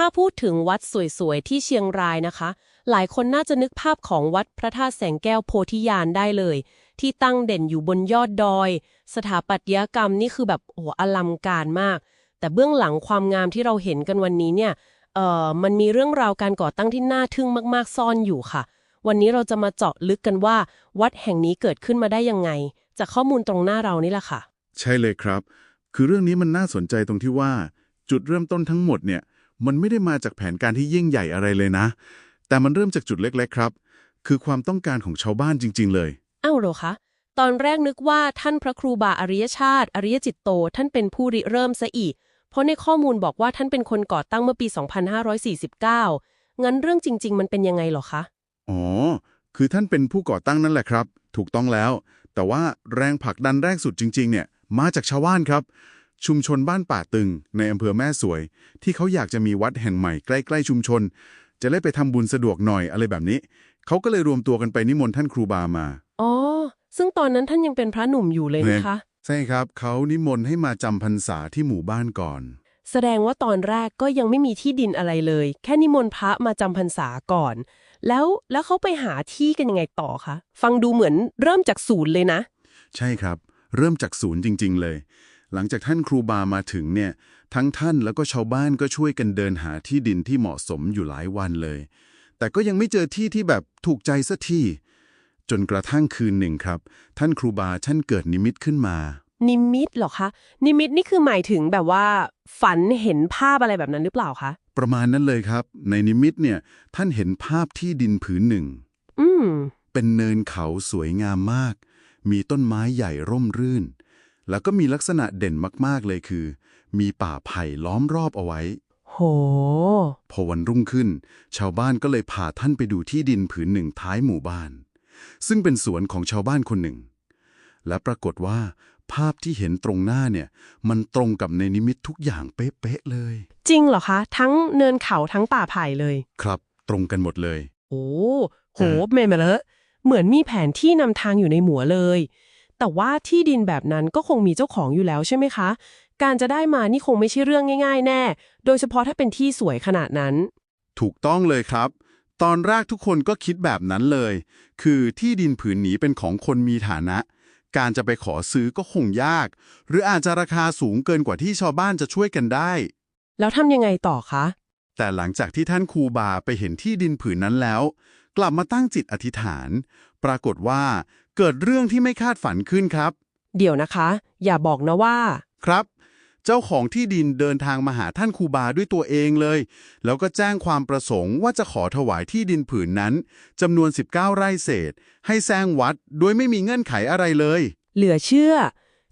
ถ้าพูดถึงวัดสวยๆ ที่เชียงรายนะคะ หลายคนน่าจะนึกภาพของวัดพระธาตุแสงแก้วโพธิญาณได้เลย ที่ตั้งเด่นอยู่บนยอดดอย สถาปัตยกรรมนี่คือแบบโอ้อลังการมาก แต่เบื้องหลังความงามที่เราเห็นกันวันนี้เนี่ยเอ่อมันมีเรื่องราวการก่อตั้งที่น่าทึ่งมากๆ ซ่อนอยู่ค่ะ วันนี้เราจะมาเจาะลึกกันว่า วัดแห่งนี้เกิดขึ้นมาได้ยังไง จากข้อมูลตรงหน้าเรานี่แหละค่ะ ใช่เลยครับ คือเรื่องนี้มันน่าสนใจตรงที่ว่า จุดเริ่มต้นทั้งหมดเนี่ย มันไม่ได้มาจากแผนการที่ยิ่งใหญ่อะไรเลยนะ แต่มันเริ่มจากจุดเล็ก ๆ ครับ คือความต้องการของชาวบ้านจริง ๆ เลยอ้าวเหรอคะตอนแรกนึกว่าท่านพระครูบาอริยชาติ อริยจิตโต ท่านเป็นผู้ริเริ่มซะอีก เพราะในข้อมูลบอกว่าท่านเป็นคนก่อตั้งเมื่อปี 2549 งั้นเรื่องจริง ๆ มันเป็นยังไงเหรอคะ อ๋อ คือท่านเป็นผู้ก่อตั้งนั่นแหละครับ ถูกต้องแล้ว แต่ว่าแรงผลักดันแรกสุดจริง ๆ เนี่ย มาจากชาวบ้านครับ ชุมชนบ้านป่าตึง ในอำเภอแม่สวย ที่เขาอยากจะมีวัดแห่งใหม่ใกล้ๆชุมชน จะได้ไปทำบุญสะดวกหน่อยอะไรแบบนี้ เขาก็เลยรวมตัวกันไปนิมนต์ท่านครูบามา อ๋อ ซึ่งตอนนั้นท่านยังเป็นพระหนุ่มอยู่เลยนะคะ ใช่ครับ เขานิมนต์ให้มาจำพรรษาที่หมู่บ้านก่อน แสดงว่าตอนแรกก็ยังไม่มีที่ดินอะไรเลย แค่นิมนต์พระมาจำพรรษาก่อน แล้วแล้วเขาไปหาที่กันยังไงต่อคะ ฟังดูเหมือนเริ่มจากศูนย์เลยนะ ใช่ครับ เริ่มจากศูนย์จริง ๆ เลย หลังจากท่านครูบามาถึงเนี่ย ทั้งท่านแล้วก็ชาวบ้านก็ช่วยกันเดินหาที่ดินที่เหมาะสมอยู่หลายวันเลย แต่ก็ยังไม่เจอที่ที่แบบถูกใจสักที่จนกระทั่งคืนหนึ่งครับ ท่านครูบาท่านเกิดนิมิตขึ้นมา นิมิตเหรอคะ นิมิตนี่คือหมายถึงแบบว่า ฝันเห็นภาพอะไรแบบนั้นหรือเปล่าคะ ประมาณนั้นเลยครับ ในนิมิตเนี่ยท่านเห็นภาพที่ดินผืนหนึ่ง อืม เป็นเนินเขาสวยงามมาก มีต้นไม้ใหญ่ร่มรื่น แล้วก็มีลักษณะเด่นมากๆเลยคือ มีป่าไผ่ล้อมรอบเอาไว้ โห พอวันรุ่งขึ้น ชาวบ้านก็เลยพาท่านไปดูที่ดินผืนหนึ่งท้ายหมู่บ้าน ซึ่งเป็นสวนของชาวบ้านคนหนึ่ง และปรากฏว่า ภาพที่เห็นตรงหน้าเนี่ย มันตรงกับในนิมิตทุกอย่างเป๊ะๆเลย จริงเหรอคะ ทั้งเนินเขาทั้งป่าไผ่เลย ครับ ตรงกันหมดเลย โอ้โหเมมเลอะเหมือนมีแผนที่นำทางอยู่ในหมัวเลย แต่ว่าที่ดินแบบนั้นก็คงมีเจ้าของอยู่แล้วใช่ไหมคะ การจะได้มานี่คงไม่ใช่เรื่องง่าย ๆ แน่ โดยเฉพาะถ้าเป็นที่สวยขนาดนั้น ถูกต้องเลยครับ ตอนแรกทุกคนก็คิดแบบนั้นเลย คือที่ดินผืนนี้เป็นของคนมีฐานะ การจะไปขอซื้อก็คงยาก หรืออาจจะราคาสูงเกินกว่าที่ชาวบ้านจะช่วยกันได้ แล้วทำยังไงต่อคะ แต่หลังจากที่ท่านครูบาไปเห็นที่ดินผืนนั้นแล้ว กลับมาตั้งจิตอธิษฐาน ปรากฏว่า เกิดเรื่องที่ไม่คาดฝันขึ้นครับ เดี๋ยวนะคะ อย่าบอกนะว่า ครับ เจ้าของที่ดินเดินทางมาหาท่านครูบาด้วยตัวเองเลย แล้วก็แจ้งความประสงค์ว่าจะขอถวายที่ดินผืนนั้นจำนวน 19 ไร่เศษ ให้แซงวัดโดยไม่มีเงื่อนไขอะไรเลย เหลือเชื่อ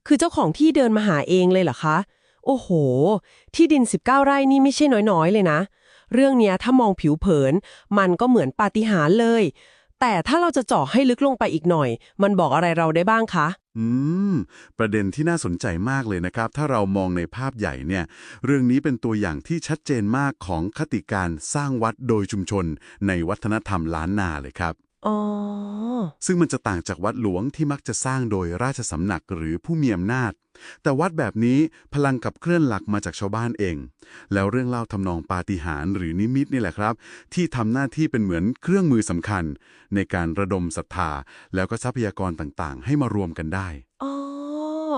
คือเจ้าของที่เดินมาหาเองเลยเหรอคะ โอ้โห ที่ดิน 19 ไร่นี่ไม่ใช่น้อยๆ เลยนะ เรื่องเนี้ยถ้ามองผิวเผิน มันก็เหมือนปาฏิหาริย์เลย แต่ถ้าเราจะเจาะให้ลึกลงไปอีกหน่อย มันบอกอะไรเราได้บ้างคะ อืม ประเด็นที่น่าสนใจมากเลยนะครับ ถ้าเรามองในภาพใหญ่เนี่ย เรื่องนี้เป็นตัวอย่างที่ชัดเจนมากของคติการสร้างวัดโดยชุมชน ในวัฒนธรรมล้านนาเลยครับ อ๋อ ซึ่งมันจะต่างจากวัดหลวงที่มักจะสร้างโดยราชสำนักหรือผู้มีอำนาจ แต่วัดแบบนี้พลังกับเคลื่อนหลักมาจากชาวบ้านเอง แล้วเรื่องเล่าทำนองปาฏิหาริย์หรือนิมิตนี่แหละครับ ที่ทำหน้าที่เป็นเหมือนเครื่องมือสำคัญ ในการระดมศรัทธาแล้วก็ทรัพยากรต่างๆ ให้มารวมกันได้อ๋อ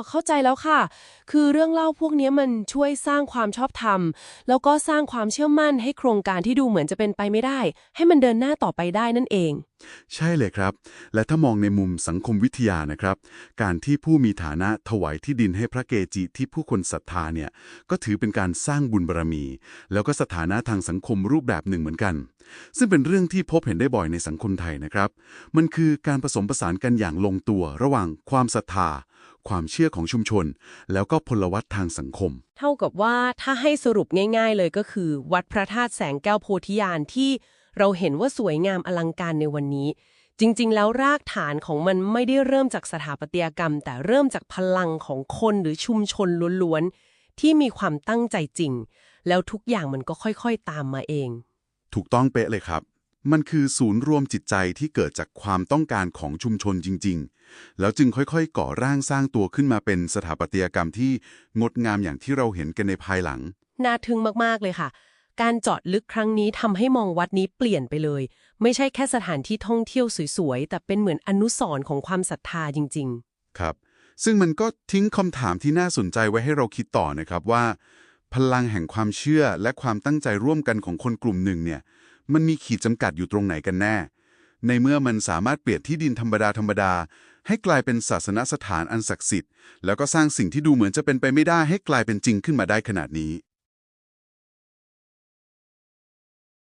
เข้าใจแล้วค่ะ คือเรื่องเล่าพวกนี้มันช่วยสร้างความชอบธรรม แล้วก็สร้างความเชื่อมั่นให้โครงการที่ดูเหมือนจะเป็นไปไม่ได้ ให้มันเดินหน้าต่อไปได้นั่นเอง ใช่เลยครับ และถ้ามองในมุมสังคมวิทยานะครับ การที่ผู้มีฐานะถวายที่ดินให้พระเกจิที่ผู้คนศรัทธาเนี่ยก็ถือเป็นการสร้างบุญบารมี แล้วก็สถานะทางสังคมรูปแบบหนึ่งเหมือนกัน ซึ่งเป็นเรื่องที่พบเห็นได้บ่อยในสังคมไทยนะครับ มันคือการผสมผสานกันอย่างลงตัวระหว่างความศรัทธา ความเชื่อของชุมชน แล้วก็พลวัตทางสังคม เท่ากับว่าถ้าให้สรุปง่าย ๆ เลยก็คือ วัดพระธาตุแสงแก้วโพธิญาณที่เราเห็นว่าสวยงามอลังการในวันนี้ จริง ๆ แล้วรากฐานของมันไม่ได้เริ่มจากสถาปัตยกรรม แต่เริ่มจากพลังของคนหรือชุมชนล้วนๆที่มีความตั้งใจจริง แล้วทุกอย่างมันก็ค่อยๆตามมาเอง ถูกต้องเป๊ะเลยครับ มันคือศูนย์รวมจิตใจที่เกิดจากความต้องการของชุมชนจริง ๆ แล้วจึงค่อยๆ ก่อร่างสร้างตัวขึ้นมาเป็นสถาปัตยกรรมที่งดงามอย่างที่เราเห็นกันในภายหลัง น่าทึ่งมากๆเลยค่ะ การเจาะลึกครั้งนี้ทำให้มองวัดนี้เปลี่ยนไปเลย ไม่ใช่แค่สถานที่ท่องเที่ยวสวยๆ แต่เป็นเหมือนอนุสรณ์ของความศรัทธาจริงครับ ซึ่งมันก็ทิ้งคำถามที่น่าสนใจไว้ให้เราคิดต่อนะครับว่า พลังแห่งความเชื่อและความตั้งใจร่วมกันของคนกลุ่มหนึ่งเนี่ย มันมีขีดจำกัดอยู่ตรงไหนกันแน่ ในเมื่อมันสามารถเปลี่ยนที่ดินธรรมดาธรรมดา ให้กลายเป็นศาสนสถานอันศักดิ์สิทธิ์แล้วก็สร้างสิ่งที่ดูเหมือนจะเป็นไปไม่ได้ให้กลายเป็นจริงขึ้นมาได้ขนาดนี้